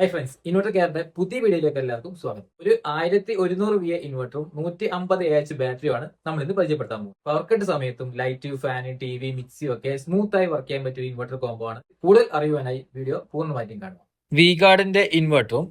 Hi friends inverter കെയറിന്റെ പുതിയ വീഡിയോയിലേക്ക് എല്ലാവർക്കും സ്വാഗതം. ഒരു ആയിരത്തി ഒരുന്നൂറ് വി ഇൻവെർട്ടറും നൂറ്റി അമ്പത് എ എച്ച് ബാറ്ററിയുമാണ് നമ്മൾ ഇന്ന് പരിചയപ്പെടുത്താൻ പോകും പവർ കട്ട് സമയത്തും light fan T V mixie ഒക്കെ സ്മൂത്ത് ആയി വർക്ക് ചെയ്യാൻ പറ്റിയ ഇൻവെർട്ടർ കോംബോ ആണ്. കൂടുതൽ അറിയുവാനായി വീഡിയോ പൂർണമായിട്ടും കാണുക. വി ഗാർഡിന്റെ ഇൻവെർട്ടറും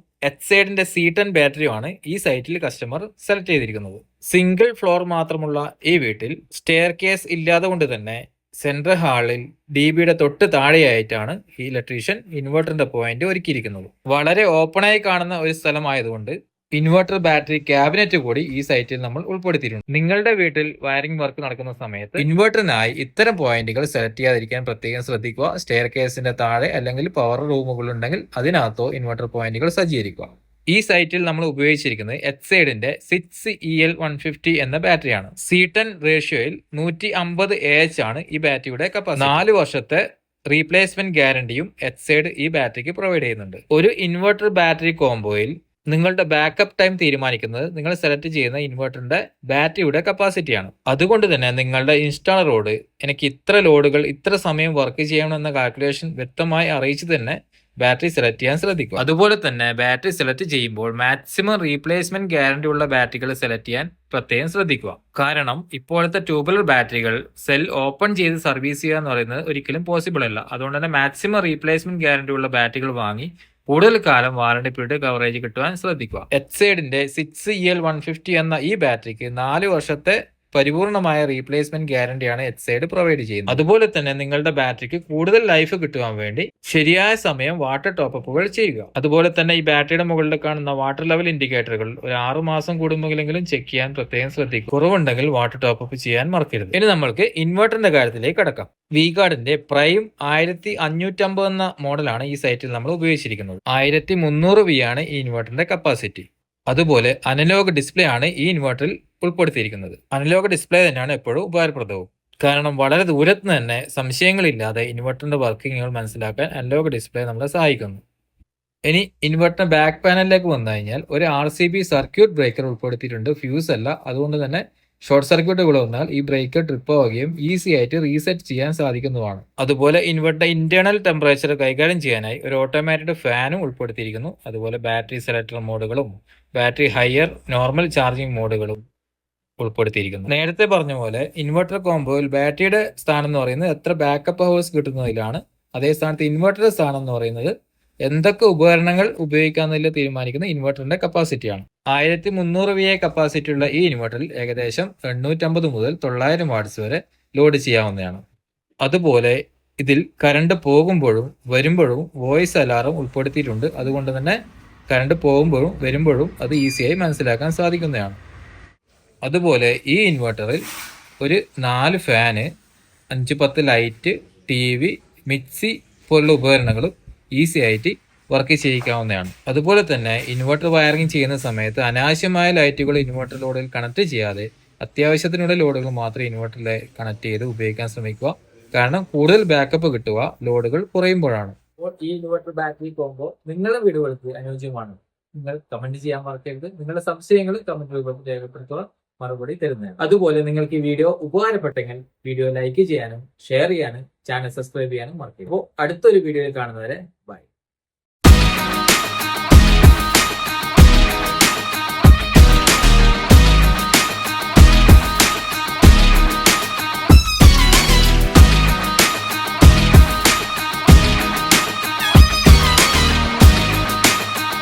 സൈഡിന്റെ സി ടെൻ ബാറ്ററിയുമാണ് ഈ സൈറ്റിൽ കസ്റ്റമർ സെലക്ട് ചെയ്തിരിക്കുന്നത്. സിംഗിൾ ഫ്ലോർ മാത്രമുള്ള ഈ വീട്ടിൽ സ്റ്റെയർ കേസ് ഇല്ലാതെ കൊണ്ട് തന്നെ സെൻട്രൽ ഹാളിൽ ഡി ബിയുടെ തൊട്ട് താഴെയായിട്ടാണ് ഈ ഇലക്ട്രീഷ്യൻ ഇൻവെർട്ടറിന്റെ പോയിന്റ് ഒരുക്കിയിരിക്കുന്നത്. വളരെ ഓപ്പണായി കാണുന്ന ഒരു സ്ഥലമായതുകൊണ്ട് ഇൻവെർട്ടർ ബാറ്ററി ക്യാബിനറ്റ് കൂടി ഈ സൈറ്റിൽ നമ്മൾ ഉൾപ്പെടുത്തിയിട്ടുണ്ട്. നിങ്ങളുടെ വീട്ടിൽ വയറിംഗ് വർക്ക് നടക്കുന്ന സമയത്ത് ഇൻവെർട്ടറിനായി ഇത്തരം പോയിന്റുകൾ സെലക്ട് ചെയ്യാതിരിക്കാൻ പ്രത്യേകം ശ്രദ്ധിക്കുക. സ്റ്റെയർ കേസിന്റെ താഴെ അല്ലെങ്കിൽ പവർ റൂമുകൾ ഉണ്ടെങ്കിൽ അതിനകത്തോ ഇൻവെർട്ടർ പോയിന്റുകൾ സജ്ജീകരിക്കുക. ഈ സൈറ്റിൽ നമ്മൾ ഉപയോഗിച്ചിരിക്കുന്നത് എക്സൈഡിന്റെ six E L one fifty എന്ന ബാറ്ററിയാണ് സി ടെൻ റേഷ്യോയിൽ നൂറ്റി അമ്പത് എ എച്ച് ആണ് ഈ ബാറ്ററിയുടെ കപ്പാസിറ്റി നാല് വർഷത്തെ റീപ്ലേസ്മെന്റ് ഗ്യാരണ്ടിയും എക്സൈഡ് ഈ ബാറ്ററിക്ക് പ്രൊവൈഡ് ചെയ്യുന്നുണ്ട്. ഒരു ഇൻവെർട്ടർ ബാറ്ററി കോംബോയിൽ നിങ്ങളുടെ ബാക്കപ്പ് ടൈം തീരുമാനിക്കുന്നത് നിങ്ങൾ സെലക്ട് ചെയ്യുന്ന ഇൻവെർട്ടറിന്റെ ബാറ്ററിയുടെ കപ്പാസിറ്റിയാണ് അതുകൊണ്ട് തന്നെ നിങ്ങളുടെ ഇൻസ്റ്റാളറോട് എനിക്ക് ഇത്ര ലോഡുകൾ ഇത്ര സമയം വർക്ക് ചെയ്യണമെന്ന കാൽക്കുലേഷൻ വ്യക്തമായി അറിയിച്ച് തന്നെ ബാറ്ററി സെലക്ട് ചെയ്യാൻ ശ്രദ്ധിക്കുക. അതുപോലെ തന്നെ ബാറ്ററി സെലക്ട് ചെയ്യുമ്പോൾ മാക്സിമം റീപ്ലേസ്മെന്റ് ഗ്യാരണ്ടി ഉള്ള ബാറ്ററികൾ സെലക്ട് ചെയ്യാൻ പ്രത്യേകം ശ്രദ്ധിക്കുക. കാരണം ഇപ്പോഴത്തെ ട്യൂബുലർ ബാറ്ററികൾ സെൽ ഓപ്പൺ ചെയ്ത് സർവീസ് ചെയ്യുക എന്ന് പറയുന്നത് ഒരിക്കലും പോസിബിൾ അല്ല. അതുകൊണ്ട് തന്നെ മാക്സിമം റീപ്ലേസ്മെന്റ് ഗ്യാരണ്ടി ഉള്ള ബാറ്ററികൾ വാങ്ങി കൂടുതൽ കാലം വാറണ്ടി പീരീഡ് കവറേജ് കിട്ടുവാൻ ശ്രദ്ധിക്കുക. എക്സൈഡിന്റെ six E L one fifty എന്ന ഈ ബാറ്ററിക്ക് നാല് വർഷത്തെ പരിപൂർണമായ റീപ്ലേസ്മെന്റ് ഗ്യാരണ്ടിയാണ് എക്സൈഡ് പ്രൊവൈഡ് ചെയ്യുന്നത്. അതുപോലെ തന്നെ നിങ്ങളുടെ ബാറ്ററിക്ക് കൂടുതൽ ലൈഫ് കിട്ടുവാൻ വേണ്ടി ശരിയായ സമയം വാട്ടർ ടോപ്പുകൾ ചെയ്യുക. അതുപോലെ തന്നെ ഈ ബാറ്ററിയുടെ മുകളിൽ കാണുന്ന വാട്ടർ ലെവൽ ഇൻഡിക്കേറ്ററുകൾ ഒരു ആറു മാസം കൂടുമ്പോഴെങ്കിലും ചെക്ക് ചെയ്യാൻ പ്രത്യേകം ശ്രദ്ധിക്കുക. കുറവുണ്ടെങ്കിൽ വാട്ടർ ടോപ്പ് ചെയ്യാൻ മറക്കരുത്. ഇനി നമ്മൾക്ക് ഇൻവെർട്ടറിന്റെ കാര്യത്തിലേക്ക് കടക്കാം. വി ഗാർഡിന്റെ പ്രൈം ആയിരത്തി അഞ്ഞൂറ്റമ്പത് എന്ന മോഡലാണ് ഈ സൈറ്റിൽ നമ്മൾ ഉപയോഗിച്ചിരിക്കുന്നത്. ആയിരത്തി മുന്നൂറ് വി ആണ് ഈ ഇൻവെർട്ടറിന്റെ കപ്പാസിറ്റി അതുപോലെ അനലോഗ് ഡിസ്പ്ലേ ആണ് ഈ ഇൻവെർട്ടറിൽ ഉൾപ്പെടുത്തിയിരിക്കുന്നത്. അനലോഗ് ഡിസ്പ്ലേ തന്നെയാണ് എപ്പോഴും ഉപകാരപ്രദവും. കാരണം വളരെ ദൂരത്ത് തന്നെ സംശയങ്ങളില്ലാതെ ഇൻവെർട്ടറിന്റെ വർക്കിങ്ങുകൾ മനസ്സിലാക്കാൻ അനലോഗ് ഡിസ്പ്ലേ നമ്മളെ സഹായിക്കുന്നു. ഇനി ഇൻവെർട്ടർ ബാക്ക് പാനലിലേക്ക് വന്നു കഴിഞ്ഞാൽ ഒരു R C B circuit breaker ഉൾപ്പെടുത്തിയിട്ടുണ്ട്. ഫ്യൂസ് അല്ല. അതുകൊണ്ട് തന്നെ ഷോർട്ട് സർക്യൂട്ട് ഇവിടെ വന്നാൽ ഈ ബ്രേക്കർ ട്രിപ്പ് ആവുകയും ഈസി ആയിട്ട് റീസെറ്റ് ചെയ്യാൻ സാധിക്കുന്നതാണ്. അതുപോലെ ഇൻവെർട്ടർ ഇന്റേണൽ ടെമ്പറേച്ചർ കൈകാര്യം ചെയ്യാനായി ഒരു ഓട്ടോമാറ്റിക് ഫാനും ഉൾപ്പെടുത്തിയിരിക്കുന്നു. അതുപോലെ ബാറ്ററി സെലക്ടർ മോഡുകളും ബാറ്ററി ഹയർ നോർമൽ ചാർജിംഗ് മോഡുകളും. ഉൾപ്പെടുത്തിയിരിക്കുന്നു. നേരത്തെ പറഞ്ഞ പോലെ ഇൻവെർട്ടർ കോമ്പോയിൽ ബാറ്ററിയുടെ സ്ഥാനം എന്ന് പറയുന്നത് എത്ര ബാക്കപ്പ് ഹവേഴ്സ് കിട്ടുന്നതിലാണ്. അതേ സ്ഥാനത്ത് ഇൻവെർട്ടറുടെ സ്ഥാനം എന്ന് പറയുന്നത് എന്തൊക്കെ ഉപകരണങ്ങൾ ഉപയോഗിക്കാമെന്നതിൽ തീരുമാനിക്കുന്ന ഇൻവെർട്ടറിന്റെ കപ്പാസിറ്റിയാണ് ആയിരത്തി മുന്നൂറ് വി എ കപ്പാസിറ്റി ഉള്ള ഈ ഇൻവെർട്ടറിൽ ഏകദേശം എണ്ണൂറ്റമ്പത് മുതൽ തൊള്ളായിരം വാട്ട്സ് വരെ ലോഡ് ചെയ്യാവുന്നതാണ്. അതുപോലെ ഇതിൽ കറണ്ട് പോകുമ്പോഴും വരുമ്പോഴും വോയിസ് അലാറം ഉൾപ്പെടുത്തിയിട്ടുണ്ട്. അതുകൊണ്ട് തന്നെ കറണ്ട് പോകുമ്പോഴും വരുമ്പോഴും അത് ഈസിയായി മനസ്സിലാക്കാൻ സാധിക്കുന്നതാണ്. അതുപോലെ ഈ ഇൻവെർട്ടറിൽ ഒരു നാല് ഫാന് അഞ്ച് പത്ത് ലൈറ്റ് ടി വി മിക്സി പോലുള്ള ഉപകരണങ്ങളും ഈസി ആയിട്ട് വർക്ക് ചെയ്യിക്കാവുന്നതാണ്. അതുപോലെ തന്നെ ഇൻവെർട്ടർ വയറിംഗ് ചെയ്യുന്ന സമയത്ത് അനാവശ്യമായ ലൈറ്റുകൾ ഇൻവെർട്ടർ ലോഡിൽ കണക്ട് ചെയ്യാതെ അത്യാവശ്യത്തിനുള്ള ലോഡുകൾ മാത്രം ഇൻവെർട്ടറിൽ കണക്ട് ചെയ്ത് ഉപയോഗിക്കാൻ ശ്രമിക്കുക. കാരണം കൂടുതൽ ബാക്കപ്പ് കിട്ടുക ലോഡുകൾ കുറയുമ്പോഴാണ്. അപ്പോൾ ഈ ഇൻവെർട്ടർ ബാറ്ററി പോകുമ്പോൾ നിങ്ങളുടെ വീടുകൾക്ക് അനുയോജ്യമാണ്. നിങ്ങൾ കമന്റ് ചെയ്യാൻ മറക്കരുത്. നിങ്ങളുടെ സംശയങ്ങൾ കമന്റ് രൂപത്തിൽ രേഖപ്പെടുത്തുക. മറുപടി തരുന്നതാണ്. അതുപോലെ നിങ്ങൾക്ക് ഈ വീഡിയോ ഉപകാരപ്പെട്ടെങ്കിൽ വീഡിയോ ലൈക്ക് ചെയ്യാനും ഷെയർ ചെയ്യാനും ചാനൽ സബ്സ്ക്രൈബ് ചെയ്യാനും മറക്കരുത്. അപ്പോൾ അടുത്തൊരു വീഡിയോയിൽ കാണുന്നവരെ ബൈ.